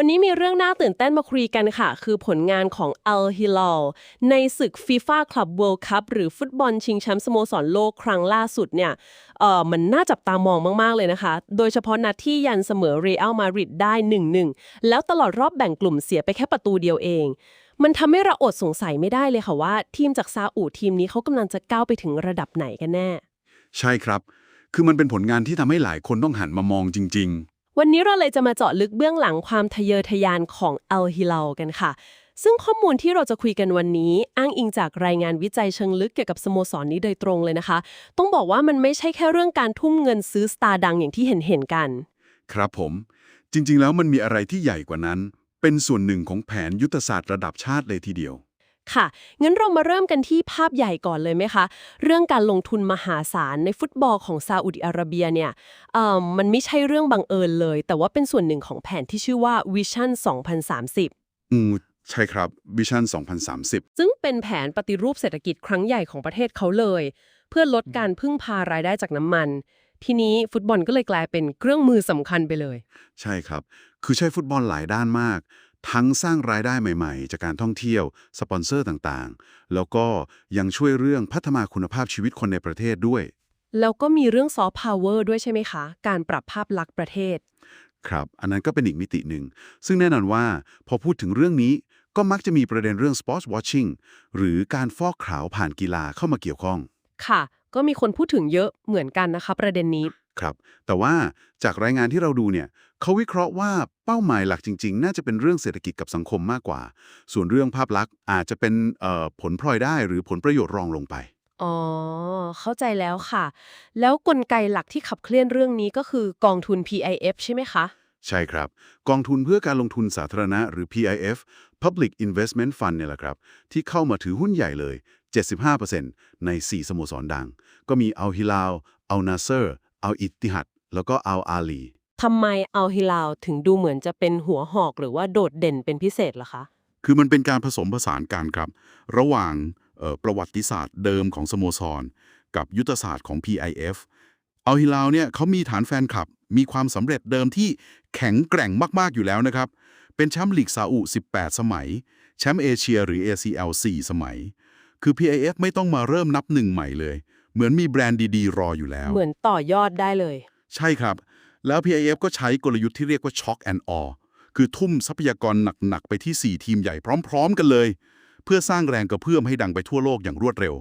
วันนี้มีเรื่องน่าตื่นเต้นมาคุยกันค่ะ คือผลงานของ Al Hilal ในศึก FIFA Club World Cup หรือฟุตบอลชิงแชมป์สโมสรโลกครั้งล่าสุดเนี่ยเออมันน่าจับตามองมาก ๆ เลยนะคะ โดยเฉพาะนัดที่ยันเสมอเรอัลมาดริดได้ 1-1 แล้วตลอดรอบแบ่งกลุ่มเสียไปแค่ประตูเดียวเอง มันทำให้เราอดสงสัยไม่ได้เลยค่ะว่า ทีมจากซาอุทีมนี้เขากำลังจะก้าวไปถึงระดับไหนกันแน่ ใช่ครับ คือมันเป็นผลงานที่ทำให้หลายคนต้องหันมามองจริง วันนี้เราเลยจะมาเจาะลึกเบื้องหลังความทะเยอทะยานของอัลฮิลาลกันค่ะ ซึ่งข้อมูลที่เราจะคุยกันวันนี้ อ้างอิงจากรายงานวิจัยเชิงลึกเกี่ยวกับสโมสรนนี้โดยตรงเลยนะคะ ต้องบอกว่ามันไม่ใช่แค่เรื่องการทุ่มเงินซื้อสตาร์ดังอย่างที่เห็นเห็นกัน ครับผม จริงๆ แล้วมันมีอะไรที่ใหญ่กว่านั้น เป็นส่วนหนึ่งของแผนยุทธศาสตร์ระดับชาติเลยทีเดียว ค่ะ งั้นเรามาเริ่มกันที่ภาพใหญ่ก่อนเลยไหมคะ เรื่องการลงทุนมหาศาลในฟุตบอลของซาอุดิอาระเบียเนี่ยเอ่อมันไม่ใช่เรื่องบังเอิญเลย แต่ว่าเป็นส่วนหนึ่งของแผนที่ชื่อว่า Vision 2030 อืมใช่ครับวิชั่น 2030 ซึ่งเป็นแผนปฏิรูปเศรษฐกิจครั้งใหญ่ของประเทศเขาเลย เพื่อลดการพึ่งพารายได้จากน้ำมัน ทีนี้ฟุตบอลก็เลยกลายเป็นเครื่องมือสำคัญไปเลย ใช่ครับ คือใช้ฟุตบอลหลายด้านมาก ทั้งสร้างรายได้ใหม่ๆ จากการท่องเที่ยว สปอนเซอร์ต่างๆ แล้วก็ยังช่วยเรื่องพัฒนาคุณภาพชีวิตคนในประเทศด้วย แล้วก็มีเรื่องซอฟต์พาวเวอร์ด้วยใช่ไหมคะ การปรับภาพลักษณ์ประเทศ ครับ อันนั้นก็เป็นอีกมิติหนึ่ง ซึ่งแน่นอนว่าพอพูดถึงเรื่องนี้ก็มักจะมีประเด็นเรื่อง sports watching หรือการฟอกขาวผ่านกีฬาเข้ามาเกี่ยวข้อง ค่ะ ก็มีคนพูดถึงเยอะเหมือนกันนะคะ ประเด็นนี้ ครับ แต่ว่าจากรายงานที่เราดูเนี่ยเขาวิเคราะห์ว่าเป้าหมายหลักจริง ๆ น่าจะเป็นเรื่องเศรษฐกิจกับสังคมมากกว่า ส่วนเรื่องภาพลักษณ์อาจจะเป็นเอ่อผลพลอยได้หรือผลประโยชน์รองลงไปอ๋อ เข้าใจแล้วค่ะ แล้วกลไกหลักที่ขับเคลื่อนเรื่องนี้ก็คือกองทุน PIF ใช่ไหมคะ ใช่ครับ กองทุนเพื่อการลงทุนสาธารณะหรือ PIF Public Investment Fund เนี่ยแหละครับ ที่เข้ามาถือหุ้นใหญ่เลย 75%ใน 4 สโมสรดัง ก็มีอัลฮิลาลอัลนาเซอร์ อัลอิตติฮัดแล้วก็อัลอาลี ทำไมอัลฮิลาลถึงดูเหมือนจะเป็นหัวหอกหรือว่าโดดเด่นเป็นพิเศษล่ะคะ คือมันเป็นการผสมผสานกันครับ ระหว่างเอ่อประวัติศาสตร์เดิมของสโมสร กับยุทธศาสตร์ของ PIF อัลฮิลาลเนี่ยเขามีฐานแฟนคลับ มีความสำเร็จเดิมที่แข็งแกร่งมากๆอยู่แล้วนะครับ เป็นแชมป์ลีกซาอุ 18 สมัย แชมป์เอเชียหรือ ACL 4 สมัย คือ PIF ไม่ต้องมาเริ่มนับหนึ่งใหม่เลย เหมือนมีแบรนด์ดีๆ รออยู่แล้ว เหมือนต่อยอดได้เลย ใช่ครับ แล้ว PIF ก็ใช้กลยุทธ์ที่เรียกว่า Shock and Awe คือทุ่มทรัพยากรหนัก ๆ ไปที่ 4 ทีมใหญ่พร้อม ๆ กันเลย เพื่อสร้างแรงกระเพื่อมให้ดังไปทั่วโลกอย่างรวดเร็ว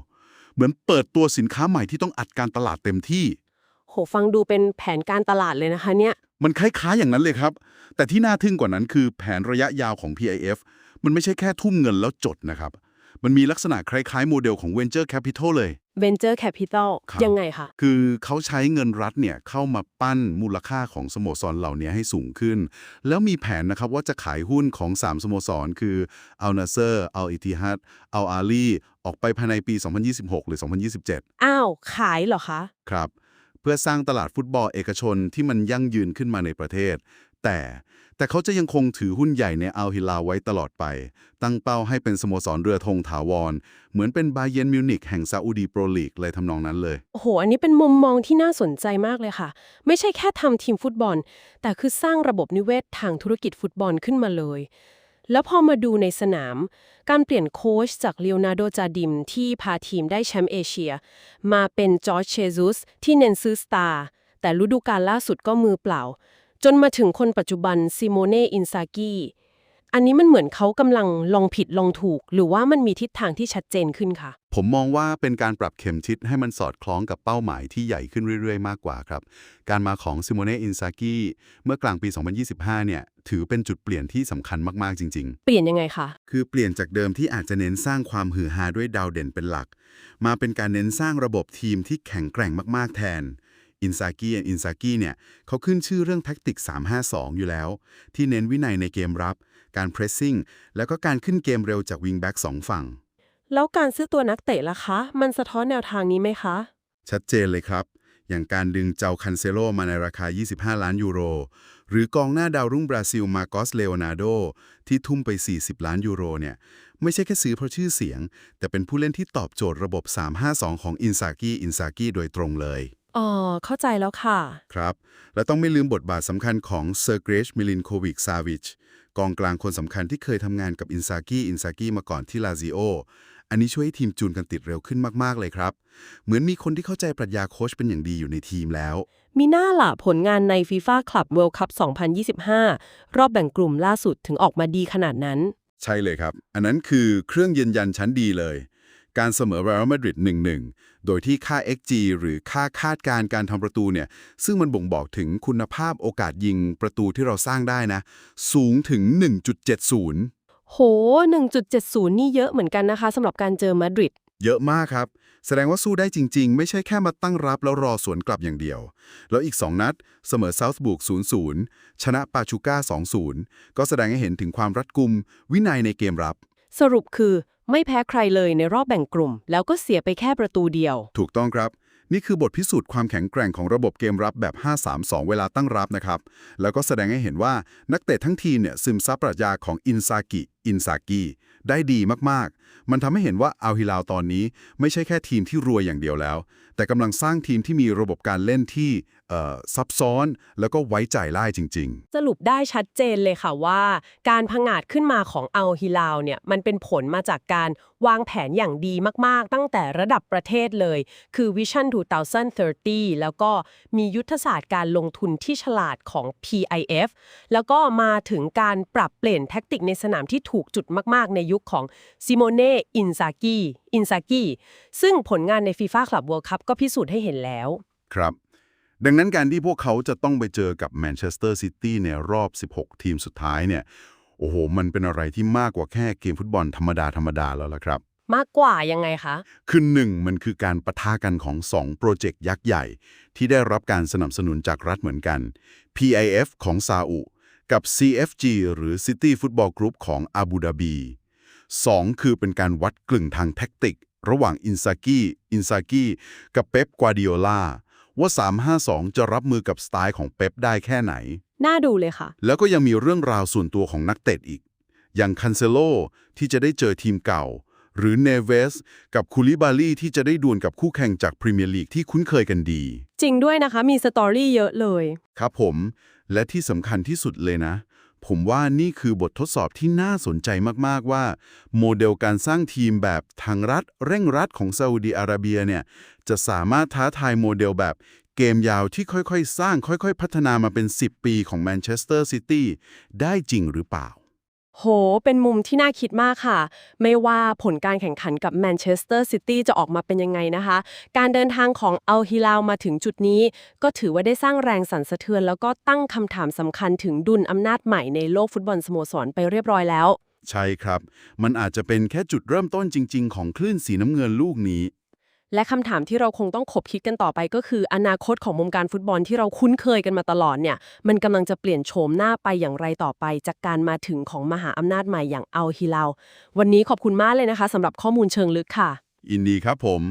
เหมือนเปิดตัวสินค้าใหม่ที่ต้องอัดการตลาดเต็มที่ โหฟังดูเป็นแผนการตลาดเลยนะคะเนี่ย มันคล้ายๆอย่างนั้นเลยครับ แต่ที่น่าทึ่งกว่านั้นคือแผนระยะยาวของ PIF มันไม่ใช่แค่ทุ่มเงินแล้วจดนะครับ มันมีลักษณะคล้ายๆ โมเดลของ Venture Capital เลย Venture Capital ครับยังไงคะ คือเขาใช้เงินรัฐเนี่ยเข้ามาปั้นมูลค่าของสโมสรเหล่านี้ให้สูงขึ้น แล้วมีแผนนะครับว่าจะขายหุ้นของ 3 สโมสร คืออัลนาเซอร์อัลอิติฮัดอัลอาลีออกไปภายในปี 2026 หรือ 2027 อ้าว ขายเหรอคะ ครับ เพื่อสร้างตลาดฟุตบอลเอกชนที่มันยั่งยืนขึ้นมาในประเทศ แต่แต่เขาจะยังคงถือหุ้นใหญ่ในอัลฮิลาไว้ตลอดไป ตั้งเป้าให้เป็นสโมสรเรือธงถาวร เหมือนเป็นบาเยนมิวนิกแห่งซาอุดีโปรลีกเลยทำนองนั้นเลย โอ้โห อันนี้เป็นมุมมองที่น่าสนใจมากเลยค่ะ ไม่ใช่แค่ทำทีมฟุตบอล แต่คือสร้างระบบนิเวศทางธุรกิจฟุตบอลขึ้นมาเลย แล้วพอมาดูในสนาม การเปลี่ยนโค้ชจากเลโอนาร์โด จาดิมที่พาทีมได้แชมป์เอเชีย มาเป็นจอร์จเชซุสที่เน้นซื้อสตาร์แต่ฤดูกาลล่าสุดก็มือเปล่า จนมาถึงคนปัจจุบันซิโมเน่อินซากิอันนี้มันเหมือนเขากำลังลองผิดลองถูก หรือว่ามันมีทิศทางที่ชัดเจนขึ้นค่ะผมมองว่าเป็นการปรับเข็มทิศให้มันสอดคล้องกับเป้าหมายที่ใหญ่ขึ้นเรื่อยๆ มากกว่าครับ การมาของซิโมเน่อินซากิเมื่อกลางปี 2025 เนี่ย ถือเป็นจุดเปลี่ยนที่สำคัญมากๆจริงเปลี่ยนยังไงคะๆคือเปลี่ยนจากเดิมที่อาจจะเน้นสร้างความหือฮาด้วยดาวเด่นเป็นหลัก มาเป็นการเน้นสร้างระบบทีมที่แข็งแกร่งมากๆแทน อินซากิอินซากิเนี่ยเขาขึ้นชื่อเรื่องแท็กติก 352 อยู่แล้ว ที่เน้นวินัยในเกมรับ การเพรสซิ่งแล้วก็การขึ้นเกมเร็วจากวิงแบ็กสองฝั่ง แล้วการซื้อตัวนักเตะล่ะคะ มันสะท้อนแนวทางนี้ไหมคะ ชัดเจนเลยครับ อย่างการดึงเจ้าคันเซโลมาในราคา 25 ล้านยูโร หรือกองหน้าดาวรุ่งบราซิลมาโกสเลโอนาร์โดที่ทุ่มไป 40 ล้านยูโรเนี่ยไม่ใช่แค่ซื้อเพราะชื่อเสียง แต่เป็นผู้เล่นที่ตอบโจทย์ระบบ 352 ของอินซากิอินซากิโดยตรงเลย อ๋อ เข้าใจแล้วค่ะ ครับ และต้องไม่ลืมบทบาทสำคัญของเซอร์เกรชมิลินโควิกซาวิชกองกลางคนสำคัญที่เคยทำงานกับอินซากิอินซากิมาก่อนที่ลาซิโอ อันนี้ช่วยให้ทีมจูนกันติดเร็วขึ้นมาก ๆ เลยครับ เหมือนมีคนที่เข้าใจปรัชญาโค้ชเป็นอย่างดีอยู่ในทีมแล้ว มีหน้าล่ะผลงานใน FIFA Club World Cup 2025 รอบแบ่งกลุ่มล่าสุดถึงออกมาดีขนาดนั้น ใช่เลยครับ อันนั้นคือเครื่องยืนยันชั้นดีเลย การเสมอเรอัลมาดริด1-1 โดยที่ค่า XG หรือค่าคาดการณ์การทำประตูเนี่ยซึ่งมันบ่งบอกถึงคุณภาพโอกาสยิงประตูที่เราสร้างได้นะ สูงถึง 1.70 โห 1.70 นี่เยอะเหมือนกันนะคะสำหรับการเจอมาดริดเยอะมากครับ แสดงว่าสู้ได้จริง ๆ ไม่ใช่แค่มาตั้งรับแล้วรอสวนกลับอย่างเดียว แล้วอีก 2 นัด เสมอเซาท์บุก0-0 ชนะปาชูก้า 2-0 ก็แสดงให้เห็นถึงความรัดกุม วินัยในเกมรับ สรุปคือ ไม่แพ้ใครเลยในรอบแบ่งกลุ่ม แล้วก็เสียไปแค่ประตูเดียว ถูกต้องครับ นี่คือบทพิสูจน์ความแข็งแกร่งของระบบเกมรับแบบ 5-3-2 เวลาตั้งรับนะครับ แล้วก็แสดงให้เห็นว่านักเตะทั้งทีมเนี่ยซึมซับปรัชญาของอินซากิ อินซากิได้ดีมากๆ มันทำให้เห็นว่าอัลฮิลาลตอนนี้ไม่ใช่แค่ทีมที่รวยอย่างเดียวแล้ว แต่กำลังสร้างทีมที่มีระบบการเล่นที่ ซับซ้อนแล้วก็ไว้ใจได้จริง ๆ สรุปได้ชัดเจนเลยค่ะว่า การผงาดขึ้นมาของอัลฮิลาลเนี่ยมันเป็นผลมาจากการวางแผนอย่างดีมาก ๆ ตั้งแต่ระดับประเทศเลย คือ Vision 2030 แล้วก็มียุทธศาสตร์การลงทุนที่ฉลาดของ PIF แล้วก็มาถึงการปรับเปลี่ยนแท็กติกในสนามที่ถูกจุดมาก ๆ ในยุคของซิโมเน่อินซากิอินซากิซึ่งผลงานใน FIFA Club World Cup ก็พิสูจน์ให้เห็นแล้ว ครับ ดังนั้นการที่พวกเขาจะต้องไปเจอกับแมนเชสเตอร์ซิตี้ในรอบ 16 ทีมสุดท้ายเนี่ย โอ้โห มันเป็นอะไรที่มากกว่าแค่เกมฟุตบอลธรรมดาธรรมดาแล้วล่ะครับ มากกว่ายังไงคะ คือหนึ่งมันคือการปะทะกันของ 2 โปรเจกต์ยักษ์ใหญ่ ที่ได้รับการสนับสนุนจากรัฐเหมือนกัน PIF ของซาอุ กับ CFG หรือ City Football Group ของอาบูดาบี 2 คือเป็นการวัดกลึงทางแท็กติก ระหว่างอินซากิอินซากิกับเป๊ป กวาดิโอลา ว่า 352 จะรับมือกับสไตล์ของเป๊ปได้แค่ไหน น่าดูเลยค่ะ แล้วก็ยังมีเรื่องราวส่วนตัวของนักเตะอีก อย่างคันเซโลที่จะได้เจอทีมเก่า หรือเนเวสกับคูลิบาลีที่จะได้ดวลกับคู่แข่งจากพรีเมียร์ลีกที่คุ้นเคยกันดี จริงด้วยนะคะมีสตอรี่เยอะเลย ครับผม และที่สำคัญที่สุดเลยนะ ผมว่านี่คือบททดสอบที่น่าสนใจมาก ๆ ว่า โมเดลการสร้างทีมแบบทางรัฐ เร่งรัดของซาอุดีอาระเบียเนี่ยจะสามารถท้าทายโมเดลแบบเกมยาวที่ค่อย ๆ สร้างค่อย ๆ พัฒนามาเป็น 10 ปีของแมนเชสเตอร์ซิตี้ได้จริงหรือเปล่า โห เป็นมุมที่น่าคิดมากค่ะ ไม่ว่าผลการแข่งขันกับแมนเชสเตอร์ซิตี้จะออกมาเป็นยังไงนะคะ การเดินทางของอัลฮิลาลมาถึงจุดนี้ ก็ถือว่าได้สร้างแรงสั่นสะเทือน แล้วก็ตั้งคำถามสำคัญถึงดุลอำนาจใหม่ในโลกฟุตบอลสโมสรไปเรียบร้อยแล้ว ใช่ครับ มันอาจจะเป็นแค่จุดเริ่มต้นจริง ๆ ของคลื่นสีน้ำเงินลูกนี้ และคำถามที่เราคงต้องขบคิดกันต่อไปก็คือ อนาคตของวงการฟุตบอลที่เราคุ้นเคยกันมาตลอดเนี่ย มันกำลังจะเปลี่ยนโฉมหน้าไปอย่างไรต่อไป จากการมาถึงของมหาอำนาจใหม่อย่างอัลฮิลาลวันนี้ขอบคุณมากเลยนะคะสำหรับข้อมูลเชิงลึกค่ะ อินดีครับผม